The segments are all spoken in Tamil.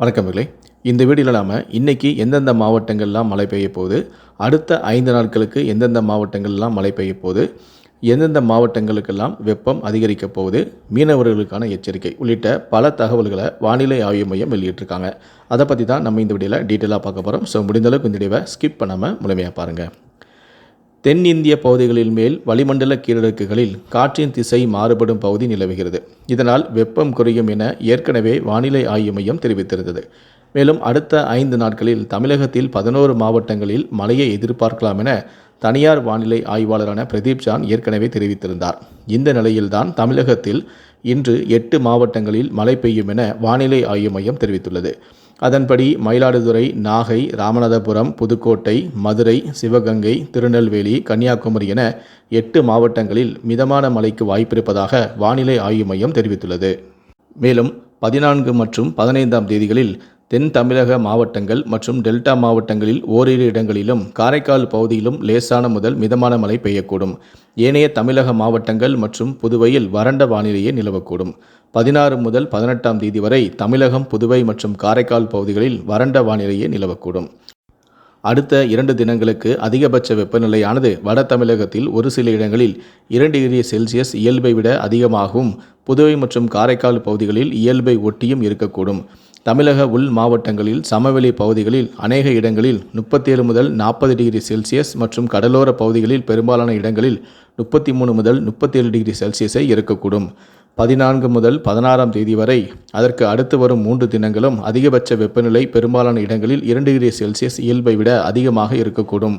வணக்கங்களே இந்த வீடியோவில் நாம் இன்றைக்கி எந்தெந்த மாவட்டங்கள்லாம் மழை பெய்ய போகுது? அடுத்த ஐந்து நாட்களுக்கு எந்தெந்த மாவட்டங்கள்லாம் மழை பெய்ய போகுது? எந்தெந்த மாவட்டங்களுக்கெல்லாம் வெப்பம் அதிகரிக்கப் போகுது? மீனவர்களுக்கான எச்சரிக்கை உள்ளிட்ட பல தகவல்களை வானிலை ஆய்வு மையம் வெளியிட்டிருக்காங்க. அதை பற்றி தான் நம்ம இந்த வீடியோவில் டீட்டெயிலாக பார்க்க போகிறோம் ஸோ முடிந்தளவுக்கு இந்த வீடியோவை ஸ்கிப் பண்ணாமல் முழுமையாக பாருங்கள் தென்னிந்திய பகுதிகளின் மேல் வளிமண்டல கீழடுக்குகளில் காற்றின் திசை மாறுபடும் பகுதி நிலவுகிறது. இதனால் வெப்பம் குறையும் என ஏற்கனவே வானிலை ஆய்வு மையம் தெரிவித்திருந்தது. மேலும் அடுத்த ஐந்து நாட்களில் தமிழகத்தில் பதினோரு மாவட்டங்களில் மழையை எதிர்பார்க்கலாம் என தனியார் வானிலை ஆய்வாளரான பிரதீப் ஜான் ஏற்கனவே தெரிவித்திருந்தார். இந்த நிலையில்தான் தமிழகத்தில் இன்று எட்டு மாவட்டங்களில் மழை பெய்யும் என வானிலை ஆய்வு மையம் தெரிவித்துள்ளது. அதன்படி மயிலாடுதுறை நாகை ராமநாதபுரம் புதுக்கோட்டை மதுரை சிவகங்கை திருநெல்வேலி கன்னியாகுமரி என எட்டு மாவட்டங்களில் மிதமான மழைக்கு வாய்ப்பிருப்பதாக வானிலை ஆய்வு மையம் தெரிவித்துள்ளது. மேலும் பதினான்கு மற்றும் பதினைந்தாம் தேதிகளில் தென் தமிழக மாவட்டங்கள் மற்றும் டெல்டா மாவட்டங்களில் ஓரிரு இடங்களிலும் காரைக்கால் பகுதியிலும் லேசான முதல் மிதமான மழை பெய்யக்கூடும். ஏனைய தமிழக மாவட்டங்கள் மற்றும் புதுவையில் வறண்ட வானிலையே நிலவக்கூடும். பதினாறு முதல் பதினெட்டாம் தேதி வரை தமிழகம் புதுவை மற்றும் காரைக்கால் பகுதிகளில் வறண்ட வானிலையே நிலவக்கூடும். அடுத்த இரண்டு தினங்களுக்கு அதிகபட்ச வெப்பநிலையானது வட தமிழகத்தில் ஒரு சில இடங்களில் இரண்டு டிகிரி செல்சியஸ் இயல்பை விட அதிகமாகவும் புதுவை மற்றும் காரைக்கால் பகுதிகளில் இயல்பை ஒட்டியும் இருக்கக்கூடும். தமிழக உள் மாவட்டங்களில் சமவெளி பகுதிகளில் அநேக இடங்களில் முப்பத்தேழு முதல் நாற்பது டிகிரி செல்சியஸ் மற்றும் கடலோர பகுதிகளில் பெரும்பாலான இடங்களில் முப்பத்தி மூணு முதல் முப்பத்தேழு டிகிரி செல்சியஸை இருக்கக்கூடும் பதினான்கு முதல் பதினாறாம் தேதி வரை அதற்கு அடுத்து வரும் மூன்று தினங்களும் அதிகபட்ச வெப்பநிலை பெரும்பாலான இடங்களில் இரண்டு டிகிரி செல்சியஸ் இயல்பை விட அதிகமாக இருக்கக்கூடும்.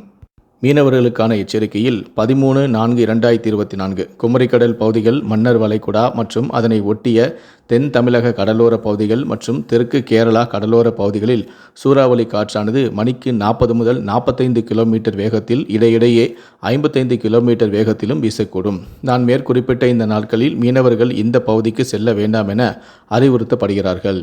மீனவர்களுக்கான எச்சரிக்கையில் பதிமூணு நான்கு இரண்டாயிரத்தி இருபத்தி நான்கு குமரிக்கடல் பகுதிகள் மன்னர் வளைகுடா மற்றும் அதனை ஒட்டிய தென் தமிழக கடலோர பகுதிகள் மற்றும் தெற்கு கேரளா கடலோர பகுதிகளில் சூறாவளி காற்றானது மணிக்கு நாற்பது முதல் நாற்பத்தைந்து கிலோமீட்டர் வேகத்தில் இடையிடையே ஐம்பத்தைந்து கிலோமீட்டர் வேகத்திலும் வீசக்கூடும். நான் மேற்குறிப்பிட்ட இந்த நாட்களில் மீனவர்கள் இந்த பகுதிக்கு செல்ல வேண்டாம் என அறிவுறுத்தப்படுகிறார்கள்.